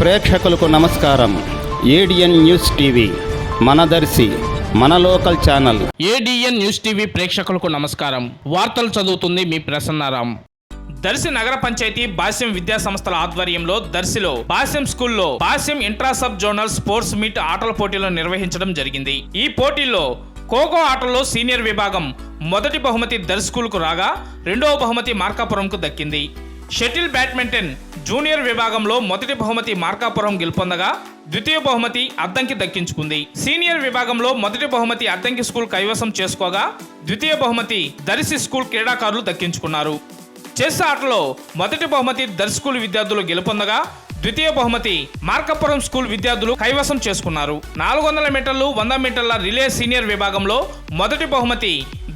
ప్రేక్షకులకు నమస్కారం. ADN news TV మనదర్శి మన local channel. ADN news TV ప్రేక్షకులకు నమస్కారం. వార్తలు చదువుతుంది మీ ప్రసన్నారాం. దర్శి నగర పంచాయతీ భాష్యం విద్యా సంస్థల ఆధ్వర్యంలో దర్శిలో భాష్యం స్కూల్లో Bhashyam intra sub zonal sports meet ఆటల పోటీలను నిర్వహించడం జరిగింది. ఈ పోటీల్లో ఖోఖో ఆటల్లో సీనియర్ విభాగం మొదటి బహుమతి దర్శి స్కూల్కు రాగా రెండవ బహుమతి మార్కాపురంకు దక్కింది. షటిల్ బ్యాడ్మింటన్ జూనియర్ విభాగంలో మొదటి బహుమతి మార్కాపురం గెలుపొందగా ద్వితీయ బహుమతి అద్దంకి దక్కించుకుంది. సీనియర్ విభాగంలో మొదటి బహుమతి అద్దంకి స్కూల్ కైవసం చేసుకోగా ద్వితీయ బహుమతి దర్శి స్కూల్ క్రీడాకారులు దక్కించుకున్నారు. చెస్ ఆటలో మొదటి బహుమతి దర్శి స్కూల్ విద్యార్థులు గెలుపొందగా ద్వితీయ బహుమతి మార్కపురం స్కూల్ విద్యార్థులు కైవసం చేసుకున్నారు. నాలుగు వందల మీటర్లు వంద మీటర్ల రిలే సీనియర్ విభాగంలో మొదటి బహుమతి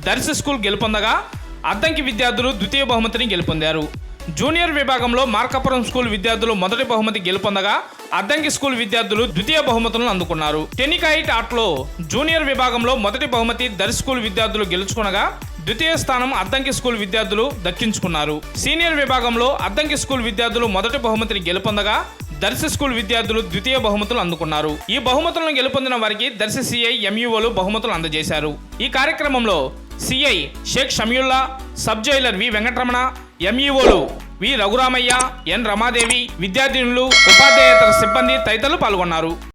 దర్శి స్కూల్ గెలుపొందగా అద్దంకి విద్యార్థులు ద్వితీయ బహుమతిని గెలుపొందారు. జూనియర్ విభాగంలో మార్కాపురం స్కూల్ విద్యార్థులు మొదటి బహుమతి గెలుపొందగా అద్దంకి స్కూల్ విద్యార్థులు ద్వితీయ బహుమతులను అందుకున్నారు. టెనికైట్ ఆటలో జూనియర్ విభాగంలో మొదటి బహుమతి దరి స్కూల్ విద్యార్థులు గెలుచుకునగా ద్వితీయ స్థానం అద్దంకి స్కూల్ విద్యార్థులు దక్కించుకున్నారు. సీనియర్ విభాగంలో అద్దంకి స్కూల్ విద్యార్థులు మొదటి బహుమతిని గెలుపొందగా దర్శి స్కూల్ విద్యార్థులు ద్వితీయ బహుమతులు అందుకున్నారు. ఈ బహుమతులను గెలుపొందిన వారికి దర్శి సిఐ ఎంఈఓలు బహుమతులు అందజేశారు. ఈ కార్యక్రమంలో CI Shaik Shamiullah sub jailer V Venkataramana ఎంఈఓలు V Raghuramaiah N Ramadevi విద్యార్థినులు ఉపాధ్యాయేతర సిబ్బంది తదితరులు పాల్గొన్నారు.